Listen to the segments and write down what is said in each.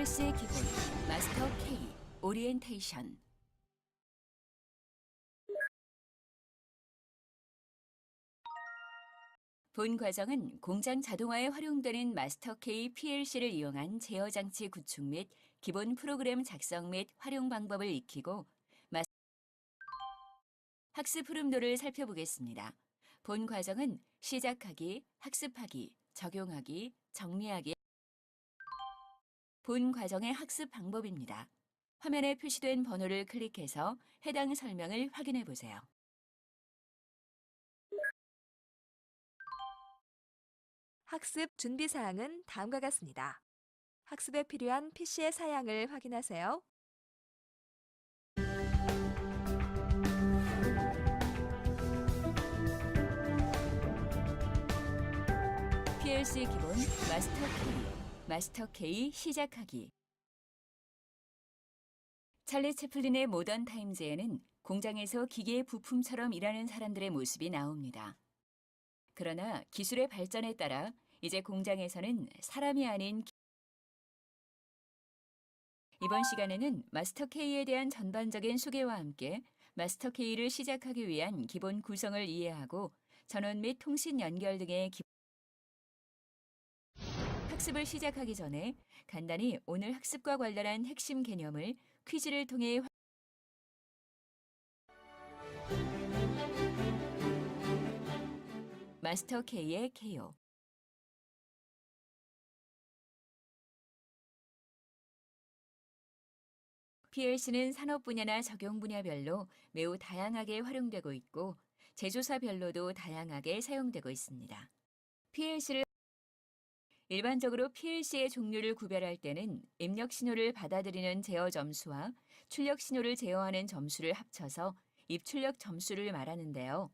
PLC 기본 마스터 K 오리엔테이션 본 과정은 공장 자동화에 활용되는 마스터 K PLC를 이용한 제어 장치 구축 및 기본 프로그램 작성 및 활용 방법을 익히고 마- 학습 흐름도를 살펴보겠습니다. 본 과정은 시작하기, 학습하기, 적용하기, 정리하기 본 과정의 학습 방법입니다. 화면에 표시된 번호를 클릭해서 해당 설명을 확인해 보세요. 학습 준비 사항은 다음과 같습니다. 학습에 필요한 PC의 사양을 확인하세요. PLC 기본 마스터 K, 마스터 K 시작하기. 찰리 채플린의 모던 타임즈에는 공장에서 기계의 부품처럼 일하는 사람들의 모습이 나옵니다. 그러나 기술의 발전에 따라 이제 공장에서는 사람이 아닌 기- 이번 시간에는 마스터 K에 대한 전반적인 소개와 함께 마스터 K를 시작하기 위한 기본 구성을 이해하고 전원 및 통신 연결 등의 기... 학습을 시작하기 전에 간단히 오늘 학습과 관련한 핵심 개념을 퀴즈를 통해 확- 마스터 K의 개요. PLC는 산업 분야나 적용 분야별로 매우 다양하게 활용되고 있고 제조사별로도 다양하게 사용되고 있습니다. PLC를 일반적으로 PLC의 종류를 구별할 때는 입력 신호를 받아들이는 제어 점수와 출력 신호를 제어하는 점수를 합쳐서 입출력 점수를 말하는데요.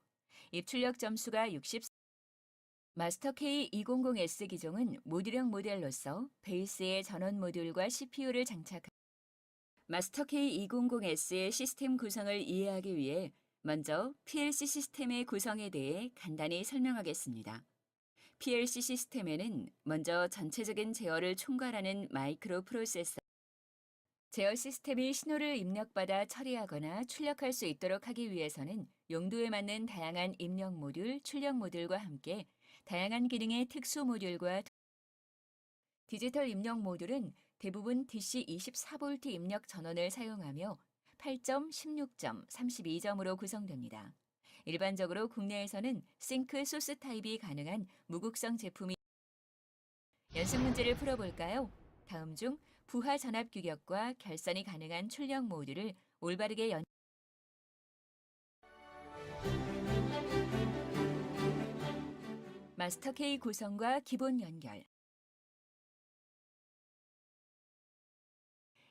입출력 점수가 60 마스터 K200S 기종은 모듈형 모델로서 베이스에 전원 모듈과 CPU를 장착한 마스터 K200S의 시스템 구성을 이해하기 위해 먼저 PLC 시스템의 구성에 대해 간단히 설명하겠습니다. PLC 시스템에는 먼저 전체적인 제어를 총괄하는 마이크로 프로세서 제어 시스템이 신호를 입력받아 처리하거나 출력할 수 있도록 하기 위해서는 용도에 맞는 다양한 입력 모듈, 출력 모듈과 함께 다양한 기능의 특수 모듈과 디지털 입력 모듈은 대부분 DC 24V 입력 전원을 사용하며 8점, 16점, 32점으로 구성됩니다. 일반적으로 국내에서는 싱크 소스 타입이 가능한 무극성 제품이 연습 문제를 풀어볼까요? 다음 중 부하 전압 규격과 결선이 가능한 출력 모듈을 올바르게 연 마스터 K 구성과 기본 연결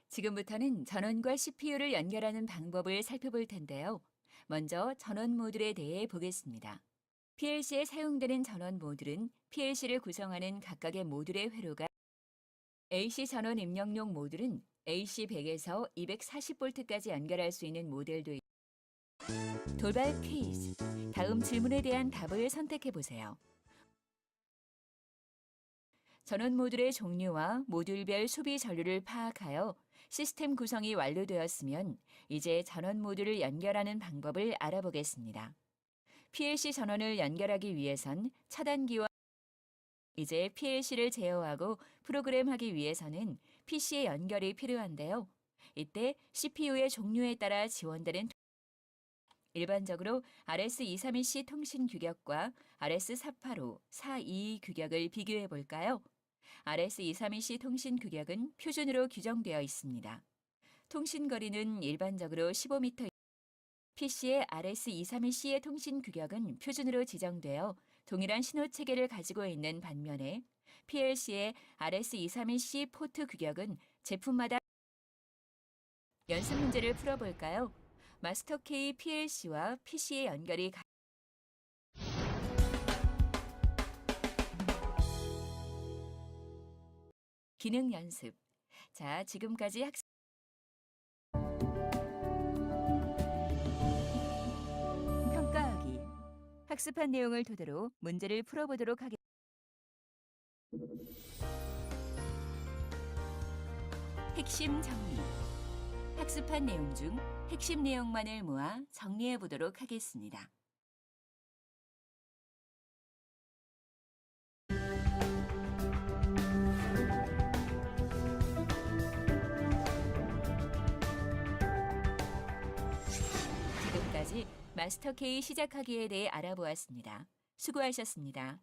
지금부터는 전원과 CPU를 연결하는 방법을 살펴볼 텐데요. 먼저 전원 모듈에 대해 보겠습니다. PLC에 사용되는 전원 모듈은 PLC를 구성하는 각각의 모듈의 회로가 AC 전원 입력용 모듈은 AC 100에서 240V까지 연결할 수 있는 모델도 있... 돌발 퀴즈. 다음 질문에 대한 답을 선택해 보세요. 전원 모듈의 종류와 모듈별 소비 전류를 파악하여 시스템 구성이 완료되었으면 이제 전원 모듈을 연결하는 방법을 알아보겠습니다. PLC 전원을 연결하기 위해선 차단기와 이제 PLC를 제어하고 프로그램하기 위해서는 PC의 연결이 필요한데요. 이때 CPU의 종류에 따라 지원되는 일반적으로 RS232C 통신 규격과 RS485, 422 규격을 비교해 볼까요? RS232C 통신 규격은 표준으로 규정되어 있습니다. 통신 거리는 일반적으로 15m. PC의 RS232C의 통신 규격은 표준으로 지정되어 동일한 신호 체계를 가지고 있는 반면에 PLC의 RS232C 포트 규격은 제품마다 연습 문제를 풀어볼까요? 마스터 K PLC와 PC의 연결이 기능 연습. 자, 지금까지 학습 평가하기. 학습한 내용을 토대로 문제를 풀어보도록 하겠습니다. 핵심 정리. 학습한 내용 중 핵심 내용만을 모아 정리해 보도록 하겠습니다. 마스터 K 시작하기에 대해 알아보았습니다. 수고하셨습니다.